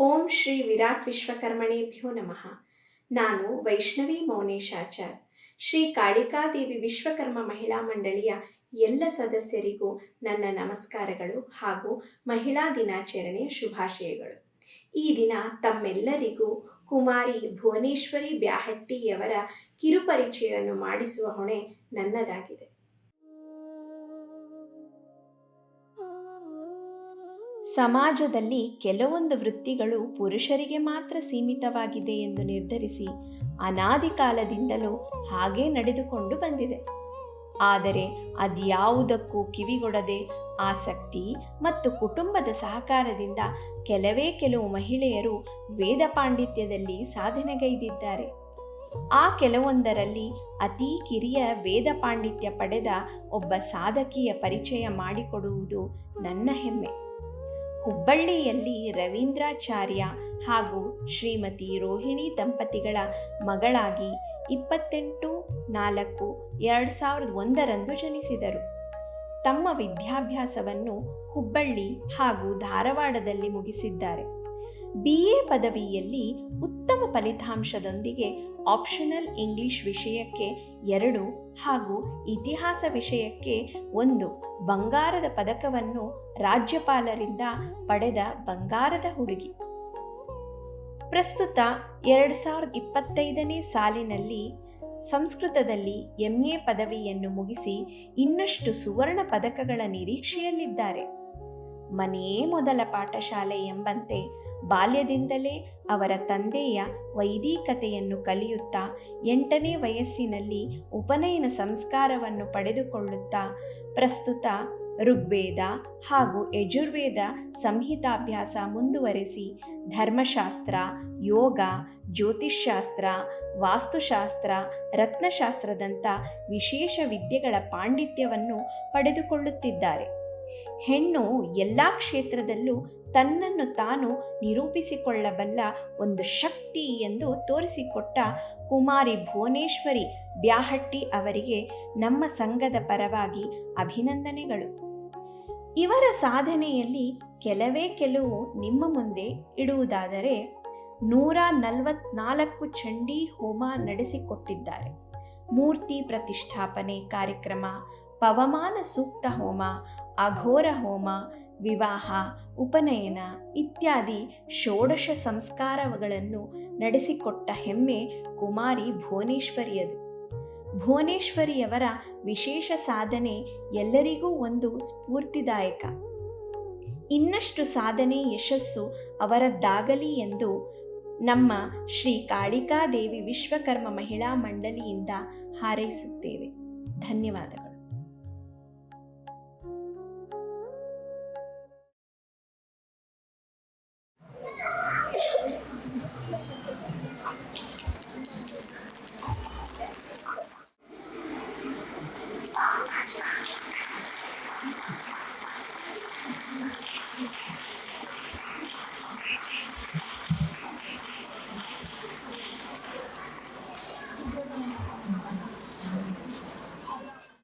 ಓಂ ಶ್ರೀ ವಿರಾಟ್ ವಿಶ್ವಕರ್ಮಣೇಭ್ಯೋ ನಮಃ. ನಾನು ವೈಷ್ಣವಿ ಮೌನೇಶಾಚಾರ್. ಶ್ರೀ ಕಾಳಿಕಾದೇವಿ ವಿಶ್ವಕರ್ಮ ಮಹಿಳಾ ಮಂಡಳಿಯ ಎಲ್ಲ ಸದಸ್ಯರಿಗೂ ನನ್ನ ನಮಸ್ಕಾರಗಳು ಹಾಗೂ ಮಹಿಳಾ ದಿನಾಚರಣೆಯ ಶುಭಾಶಯಗಳು. ಈ ದಿನ ತಮ್ಮೆಲ್ಲರಿಗೂ ಕುಮಾರಿ ಭುವನೇಶ್ವರಿ ಬ್ಯಾಹಟ್ಟಿಯವರ ಕಿರುಪರಿಚಯವನ್ನು ಮಾಡಿಸುವ ಹೊಣೆ ನನ್ನದಾಗಿದೆ. ಸಮಾಜದಲ್ಲಿ ಕೆಲವೊಂದು ವೃತ್ತಿಗಳು ಪುರುಷರಿಗೆ ಮಾತ್ರ ಸೀಮಿತವಾಗಿದೆ ಎಂದು ನಿರ್ಧರಿಸಿ ಅನಾದಿ ಕಾಲದಿಂದಲೂ ಹಾಗೇ ನಡೆದುಕೊಂಡು ಬಂದಿದೆ. ಆದರೆ ಅದ್ಯಾವುದಕ್ಕೂ ಕಿವಿಗೊಡದೆ ಆಸಕ್ತಿ ಮತ್ತು ಕುಟುಂಬದ ಸಹಕಾರದಿಂದ ಕೆಲವೇ ಕೆಲವು ಮಹಿಳೆಯರು ವೇದ ಪಾಂಡಿತ್ಯದಲ್ಲಿ ಸಾಧನೆಗೈದಿದ್ದಾರೆ. ಆ ಕೆಲವೊಂದರಲ್ಲಿ ಅತೀ ಕಿರಿಯ ವೇದ ಪಾಂಡಿತ್ಯ ಪಡೆದ ಒಬ್ಬ ಸಾಧಕಿಯ ಪರಿಚಯ ಮಾಡಿಕೊಡುವುದು ನನ್ನ ಹೆಮ್ಮೆ. ಹುಬ್ಬಳ್ಳಿಯಲ್ಲಿ ರವೀಂದ್ರಾಚಾರ್ಯ ಹಾಗೂ ಶ್ರೀಮತಿ ರೋಹಿಣಿ ದಂಪತಿಗಳ ಮಗಳಾಗಿ ಇಪ್ಪತ್ತೆಂಟು ನಾಲ್ಕು ಎರಡು ಸಾವಿರದ ಒಂದರಂದು ಜನಿಸಿದರು. ತಮ್ಮ ವಿದ್ಯಾಭ್ಯಾಸವನ್ನು ಹುಬ್ಬಳ್ಳಿ ಹಾಗೂ ಧಾರವಾಡದಲ್ಲಿ ಮುಗಿಸಿದ್ದಾರೆ. ಬಿ ಎ ಪದವಿಯಲ್ಲಿ ಉತ್ತಮ ಫಲಿತಾಂಶದೊಂದಿಗೆ ಆಪ್ಷನಲ್ ಇಂಗ್ಲಿಷ್ ವಿಷಯಕ್ಕೆ ಎರಡು ಹಾಗೂ ಇತಿಹಾಸ ವಿಷಯಕ್ಕೆ ಒಂದು. ಬಂಗಾರದ ಪದಕವನ್ನು ರಾಜ್ಯಪಾಲರಿಂದ ಪಡೆದ ಬಂಗಾರದ ಹುಡುಗಿ. ಪ್ರಸ್ತುತ ಎರಡು ಸಾವಿರದ ಇಪ್ಪತ್ತೈದನೇ ಸಾಲಿನಲ್ಲಿ ಸಂಸ್ಕೃತದಲ್ಲಿ ಎಂ ಎ ಪದವಿಯನ್ನು ಮುಗಿಸಿ ಇನ್ನಷ್ಟು ಸುವರ್ಣ ಪದಕಗಳ ನಿರೀಕ್ಷೆಯಲ್ಲಿದ್ದಾರೆ. ಮನೆಯೇ ಮೊದಲ ಪಾಠಶಾಲೆ ಎಂಬಂತೆ ಬಾಲ್ಯದಿಂದಲೇ ಅವರ ತಂದೆಯ ವೈದಿಕತೆಯನ್ನು ಕಲಿಯುತ್ತಾ ಎಂಟನೇ ವಯಸ್ಸಿನಲ್ಲಿ ಉಪನಯನ ಸಂಸ್ಕಾರವನ್ನು ಪಡೆದುಕೊಳ್ಳುತ್ತಾ ಪ್ರಸ್ತುತ ಋಗ್ವೇದ ಹಾಗೂ ಯಜುರ್ವೇದ ಸಂಹಿತಾಭ್ಯಾಸ ಮುಂದುವರೆಸಿ ಧರ್ಮಶಾಸ್ತ್ರ, ಯೋಗ, ಜ್ಯೋತಿಷ್ಶಾಸ್ತ್ರ, ವಾಸ್ತುಶಾಸ್ತ್ರ, ರತ್ನಶಾಸ್ತ್ರದಂಥ ವಿಶೇಷ ವಿದ್ಯೆಗಳ ಪಾಂಡಿತ್ಯವನ್ನು ಪಡೆದುಕೊಳ್ಳುತ್ತಿದ್ದಾರೆ. ಹೆಣ್ಣು ಎಲ್ಲ ಕ್ಷೇತ್ರದಲ್ಲೂ ತನ್ನನ್ನು ತಾನು ನಿರೂಪಿಸಿಕೊಳ್ಳಬಲ್ಲ ಒಂದು ಶಕ್ತಿ ಎಂದು ತೋರಿಸಿಕೊಟ್ಟ ಕುಮಾರಿ ಭುವನೇಶ್ವರಿ ಬ್ಯಾಹಟ್ಟಿ ಅವರಿಗೆ ನಮ್ಮ ಸಂಘದ ಪರವಾಗಿ ಅಭಿನಂದನೆಗಳು. ಇವರ ಸಾಧನೆಯಲ್ಲಿ ಕೆಲವೇ ಕೆಲವು ನಿಮ್ಮ ಮುಂದೆ ಇಡುವುದಾದರೆ ನೂರ ನಲವತ್ನಾಲ್ಕು ಚಂಡಿ ಹೋಮ ನಡೆಸಿಕೊಟ್ಟಿದ್ದಾರೆ. ಮೂರ್ತಿ ಪ್ರತಿಷ್ಠಾಪನೆ ಕಾರ್ಯಕ್ರಮ ಪವಮಾನ ಸೂಕ್ತ ಹೋಮ, ಅಘೋರ ಹೋಮ, ವಿವಾಹ, ಉಪನಯನ ಇತ್ಯಾದಿ ಷೋಡಶ ಸಂಸ್ಕಾರಗಳನ್ನು ನಡೆಸಿಕೊಟ್ಟ ಹೆಮ್ಮೆ ಕುಮಾರಿ ಭುವನೇಶ್ವರಿಯದು. ಭುವನೇಶ್ವರಿಯವರ ವಿಶೇಷ ಸಾಧನೆ ಎಲ್ಲರಿಗೂ ಒಂದು ಸ್ಫೂರ್ತಿದಾಯಕ. ಇನ್ನಷ್ಟು ಸಾಧನೆ ಯಶಸ್ಸು ಅವರದ್ದಾಗಲಿ ಎಂದು ನಮ್ಮ ಶ್ರೀ ಕಾಳಿಕಾದೇವಿ ವಿಶ್ವಕರ್ಮ ಮಹಿಳಾ ಮಂಡಳಿಯಿಂದ ಹಾರೈಸುತ್ತೇವೆ. ಧನ್ಯವಾದಗಳು. Thank you.